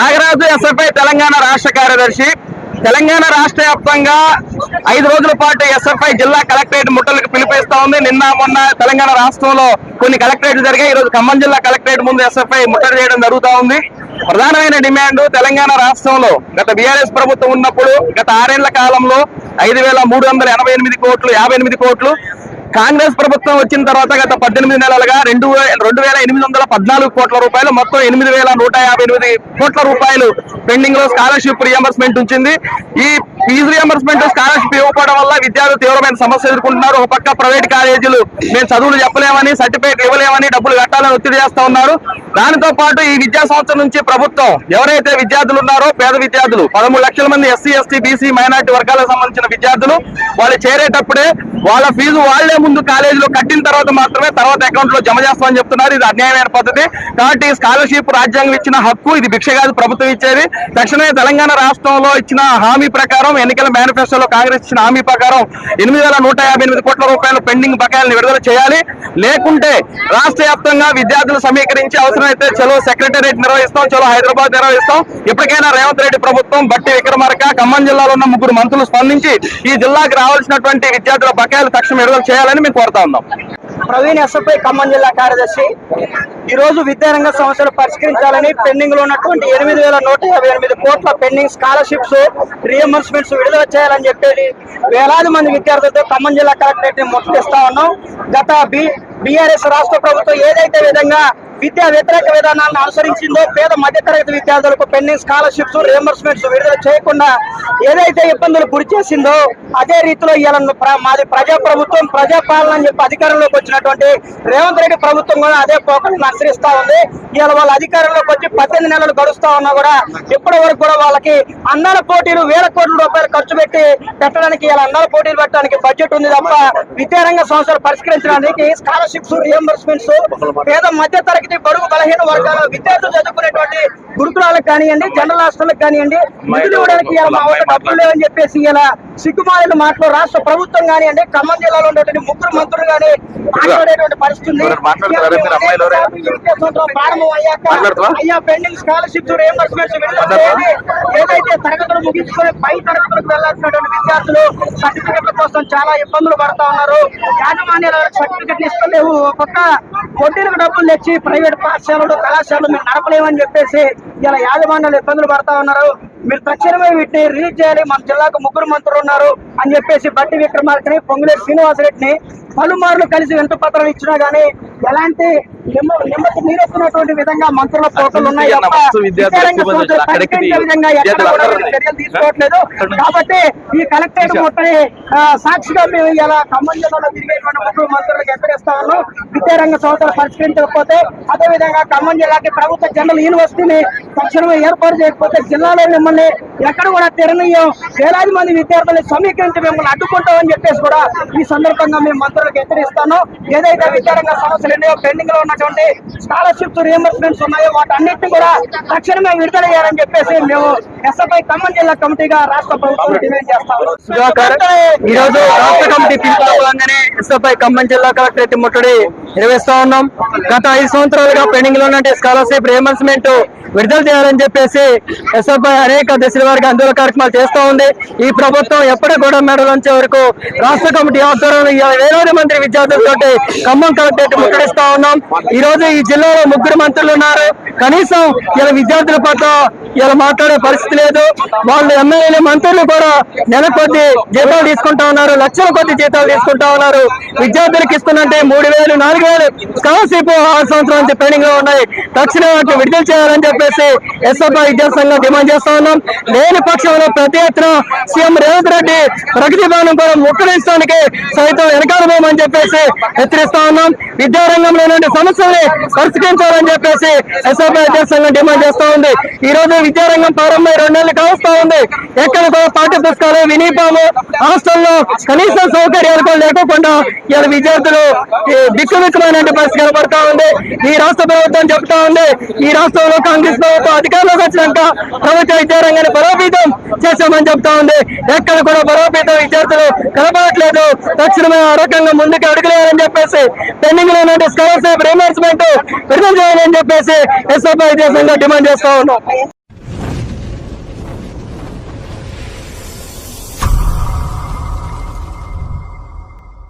Nagaraju SFI Telangana రాష్ట్ర కార్యదర్శి తెలంగాణ రాష్ట్ర వ్యాప్తంగా ఐదు రోజుల పాటు ఎస్ఎఫ్ఐ జిల్లా కలెక్టరేట్ ముట్టలకు పిలిపిస్తా ఉంది. నిన్న మొన్న తెలంగాణ రాష్ట్రంలో కొన్ని కలెక్టరేట్లు జరిగాయి. ఈ రోజు ఖమ్మం జిల్లా కలెక్టరేట్ ముందు ఎస్ఎఫ్ఐ ముట్టడి చేయడం జరుగుతా ఉంది. ప్రధానమైన డిమాండ్ తెలంగాణ రాష్ట్రంలో గత బీఆర్ఎస్ ప్రభుత్వం ఉన్నప్పుడు గత ఆరేళ్ళ కాలంలో ఐదు వేల మూడు వందల ఎనభై ఎనిమిది కోట్లు యాభై ఎనిమిది కోట్లు కాంగ్రెస్ ప్రభుత్వం వచ్చిన తర్వాత గత పద్దెనిమిది నెలలుగా రెండు రెండు వేల ఎనిమిది వందల పద్నాలుగు కోట్ల రూపాయలు మొత్తం ఎనిమిది వేల నూట యాభై ఎనిమిది కోట్ల రూపాయలు పెండింగ్లో స్కాలర్షిప్ రియంబర్స్మెంట్ ఉంచింది. ఈ ఫీజు రియంబర్స్మెంట్ స్కాలర్షిప్ ఇవ్వకపోవడం వల్ల విద్యార్థులు తీవ్రమైన సమస్య ఎదుర్కొంటున్నారు. ఒక పక్క ప్రైవేట్ కాలేజీలు మేము చదువులు చెప్పలేమని సర్టిఫికేట్ ఇవ్వలేమని డబ్బులు కట్టాలని ఒత్తిడి చేస్తా ఉన్నారు. దానితో పాటు ఈ విద్యా సంవత్సరం నుంచి ప్రభుత్వం ఎవరైతే విద్యార్థులు ఉన్నారో పేద విద్యార్థులు పదమూడు లక్షల మంది ఎస్సీ ఎస్టీ బీసీ మైనార్టీ వర్గాలకు సంబంధించిన విద్యార్థులు వాళ్ళు చేరేటప్పుడే వాళ్ళ ఫీజు వాళ్ళే ముందు కాలేజీలో కట్టిన తర్వాత మాత్రమే తర్వాత అకౌంట్లో జమ చేస్తామని చెప్తున్నారు. ఇది అన్యాయమైన పద్ధతి. కాబట్టి స్కాలర్షిప్ రాజ్యాంగం ఇచ్చిన హక్కు ఇది భిక్ష కాదు ప్రభుత్వం ఇచ్చేది. తక్షణమే తెలంగాణ రాష్ట్రంలో ఇచ్చిన హామీ ప్రకారం ఎన్నికల మేనిఫెస్టోలో కాంగ్రెస్ ఇచ్చిన హామీ ప్రకారం ఎనిమిది వేల ఎనిమిది కోట్ల రూపాయల పెండింగ్ బకాయిలను విడుదల చేయాలి. లేకుంటే రాష్ట్ర వ్యాప్తంగా విద్యార్థులు సమీకరించి అవసరమైతే చలో సెక్రటేరియట్ నిర్వహిస్తాం చలో హైదరాబాద్ నిర్వహిస్తాం. ఇప్పటికైనా రేవంత్ రెడ్డి ప్రభుత్వం బట్టి విక్రమార్క ఖమ్మం జిల్లాలో ఉన్న ముగ్గురు మంత్రులు స్పందించి ఈ జిల్లాకు రావాల్సినటువంటి విద్యార్థుల బకాయిలు తక్షణం విడుదల చేయాలి చేయాలని మేము కోరుతా ఉన్నాం. ప్రవీణ్ ఎస్ఎఫ్ఐ ఖమ్మం జిల్లా కార్యదర్శి ఈ రోజు విద్యారంగ సమస్యలు పరిష్కరించాలని పెండింగ్లో ఉన్నటువంటి ఎనిమిది వేల నూట యాభై ఎనిమిది కోట్ల పెండింగ్ స్కాలర్షిప్స్ రియంబర్స్మెంట్స్ విడుదల చేయాలని చెప్పేది వేలాది మంది విద్యార్థులతో ఖమ్మం జిల్లా కలెక్టరేట్ని ముట్టిస్తా ఉన్నాం. గత బి బీఆర్ఎస్ రాష్ట్ర ప్రభుత్వం ఏదైతే విధంగా విద్యా వ్యతిరేక విధానాలను అనుసరించిందో పేద మధ్యతరగతి విద్యార్థులకు పెండింగ్ స్కాలర్షిప్స్ రియంబర్స్మెంట్స్ విడుదల చేయకుండా ఏదైతే ఇబ్బందులు గురి చేసిందో అదే రీతిలో ఇవాళ ప్ర- మాది ప్రజా ప్రభుత్వం ప్రజాపాలన అని చెప్పి అధికారంలోకి వచ్చినటువంటి రేవంత్ రెడ్డి ప్రభుత్వం కూడా అదే పోకలను అనుసరిస్తా ఉంది. ఇవాళ వాళ్ళ అధికారంలోకి వచ్చి పద్దెనిమిది నెలలు గడుస్తా ఉన్నా కూడా ఇప్పటి వరకు కూడా వాళ్ళకి అందాల పోటీలు వేల కోట్ల రూపాయలు ఖర్చు పెట్టి పెట్టడానికి ఇలా అందాల పోటీలు పెట్టడానికి బడ్జెట్ ఉంది తప్ప విద్యారంగ సంస్థలు పరిష్కరించడానికి స్కాలర్షిప్స్ రియంబర్స్మెంట్స్ పేద మధ్య తరగతి బడుగు బలహీన వర్గాల విద్యార్థులు చదువుకునేటువంటి గురుకులాలకు కానివ్వండి జనరల్ హాస్టల్కి కానివ్వండి నిధులు ఇవ్వడానికి మా డబ్బులు లేవని చెప్పేసి ఇలా సిగ్గుమాలిన మాటలు రాష్ట్ర ప్రభుత్వం కానివ్వండి ఖమ్మం జిల్లాలో ఉన్నటువంటి ముగ్గురు మంత్రులు కానీ మాట్లాడేటువంటి పరిస్థితి ప్రారంభం అయ్యాక? అయ్యా పెండింగ్ రియంబర్స్మెంట్స్ చేయండి ఏదైతే తరగతులు ముగించుకొని పై తరగతులకు వెళ్ళాల్సినటువంటి విద్యార్థులు సర్టిఫికెట్ల కోసం చాలా ఇబ్బందులు పడతా ఉన్నారు. యాజమాన్యాల సర్టిఫికెట్లు ఇస్తలేవు. ఒక పక్క వడ్డీలకు డబ్బులు తెచ్చి ప్రైవేట్ పాఠశాలలు కళాశాలలు మేము నడపలేమని చెప్పేసి ఇలా యాజమాన్యాలు ఇబ్బందులు పడతా ఉన్నారు. మీరు తక్షణమే వీటిని రిలీజ్ చేయాలి. మన జిల్లాకు ముగ్గురు మంత్రులు ఉన్నారు అని చెప్పేసి బట్టి విక్రమార్కని పొంగులేటి శ్రీనివాసరెడ్డిని పలుమార్లు కలిసి వెంట పత్రాలు ఇచ్చినా గానీ ఎలాంటి నిమ్మ నిమ్మకి నీరెత్తినటువంటి విధంగా మంత్రుల పోకలు ఉన్నాయి విధంగా చర్యలు తీసుకోవట్లేదు. కాబట్టి ఈ కలెక్టరేట్ ఆ, సాక్షిగా మేము ఇలా ఖమ్మం జిల్లాలో తిరిగేటువంటి ముగ్గురు మంత్రులకు హెచ్చరిస్తా ఉన్నాం. విద్యారంగ సంస్థలు పరిష్కరించకపోతే అదే విధంగా ఖమ్మం జిల్లాకి ప్రభుత్వ జనరల్ యూనివర్సిటీని తక్షణమే ఏర్పాటు చేయకపోతే జిల్లాలో మిమ్మల్ని ఎక్కడ కూడా తిరనీయం. వేలాది మంది విద్యార్థులను సమీకరించి మిమ్మల్ని అడ్డుకుంటామని చెప్పేసి కూడా ఈ సందర్భంగా మేము మంత్రులకు హెచ్చరిస్తాను. ఏదైతే విద్యారంగ సమస్యలు ఉన్నాయో పెండింగ్లో ఉన్నటువంటి స్కాలర్షిప్స్ రియంబర్స్మెంట్స్ ఉన్నాయో వాటన్నిటిని కూడా తక్షణమే విడుదల చేయాలని చెప్పేసి మేము ఎస్ఎఫ్ఐ ఖమ్మం జిల్లా కమిటీగా రాష్ట్ర ప్రభుత్వం డిమాండ్ చేస్తాము ఈ రోజు రాష్ట్ర కమిటీ పిలుపులో ఎస్ఎఫ్ఐ ఖమ్మం జిల్లా కలెక్టరేట్ ముట్టడి నిర్వహిస్తా ఉన్నాం. గత ఐదు సంవత్సరాలుగా పెండింగ్లో ఉన్న స్కాలర్షిప్ రియంబర్స్మెంట్ విడుదల చేయాలని చెప్పేసి ఎస్ఎఫ్ఐ అనేక దశల వారికి ఆందోళన కార్యక్రమాలు చేస్తూ ఉంది. ఈ ప్రభుత్వం ఎప్పటికి కూడా మెడల్ ఉంచే వరకు రాష్ట్ర కమిటీ ఆధ్వర్యంలో ఇవాళ వేలాది మంది విద్యార్థులతో ఖమ్మం కలెక్టరేట్ ముట్టడిస్తా ఉన్నాం. ఈ రోజు ఈ జిల్లాలో ముగ్గురు మంత్రులు ఉన్నారు. కనీసం ఇలా విద్యార్థుల పట్ల ఇలా మాట్లాడే పరిస్థితి లేదు. వాళ్ళు ఎమ్మెల్యేలు మంత్రులు కూడా నెల కొద్ది జీతాలు తీసుకుంటా ఉన్నారు లక్షల కొద్ది జీతాలు తీసుకుంటా ఉన్నారు. విద్యార్థులకు ఇస్తున్నంటే మూడు వేలు నాలుగు వేలు స్కాలర్షిప్ ఆరు సంవత్సరాల నుంచి పెండింగ్లో ఉన్నాయి. తక్షణం వాటిని విడుదల చేయాలని చెప్పేసి ఎస్ఎఫ్ఐ విద్యాసంఘం డిమాండ్ చేస్తా ఉన్నాం. లేని పక్షంలో ప్రతి ఎత్తున సీఎం రేవంత్ రెడ్డి ప్రగతి భవనం కూడా ముట్టడించడానికి సైతం వెనకాల పోమని చెప్పేసి హెచ్చరిస్తా ఉన్నాం. విద్యారంగంలో ఉన్నటువంటి సమస్యల్ని పరిష్కరించాలని చెప్పేసి ఎస్ఎఫ్ఐ విద్యాసంఘం డిమాండ్ చేస్తా ఉంది. ఈ రోజు విద్యారంగం ప్రారంభమై రెండు కావస్తా ఉంది. ఎక్కడ కూడా పాఠ్య పుస్తకాలు వినీపాలు హాస్టల్లో కనీస సౌకర్యాలు కూడా లేకుండా ఇలా విద్యార్థులు ఈ పరిస్థితి కనబడతా ఉంది. ఈ రాష్ట్ర ప్రభుత్వం చెప్తా ఉంది. ఈ రాష్ట్రంలో కాంగ్రెస్ ప్రభుత్వం అధికారంలోకి వచ్చినాక ప్రభుత్వ విద్యారంగాన్ని బలోపేతం చేశామని చెప్తా ఉంది. ఎక్కడ కూడా బలోపేతం విద్యార్థులు కనబడట్లేదు తక్షణమే ఆరోగ్యంగా ముందుకు అడుగులేయాలని చెప్పేసి పెండింగ్ లో స్కాలర్షిప్ రిమర్స్మెంట్ విడుదల చేయాలని చెప్పేసి ఎస్ఎఫ్ఐ దేశంగా డిమాండ్ చేస్తా ఉన్నాం.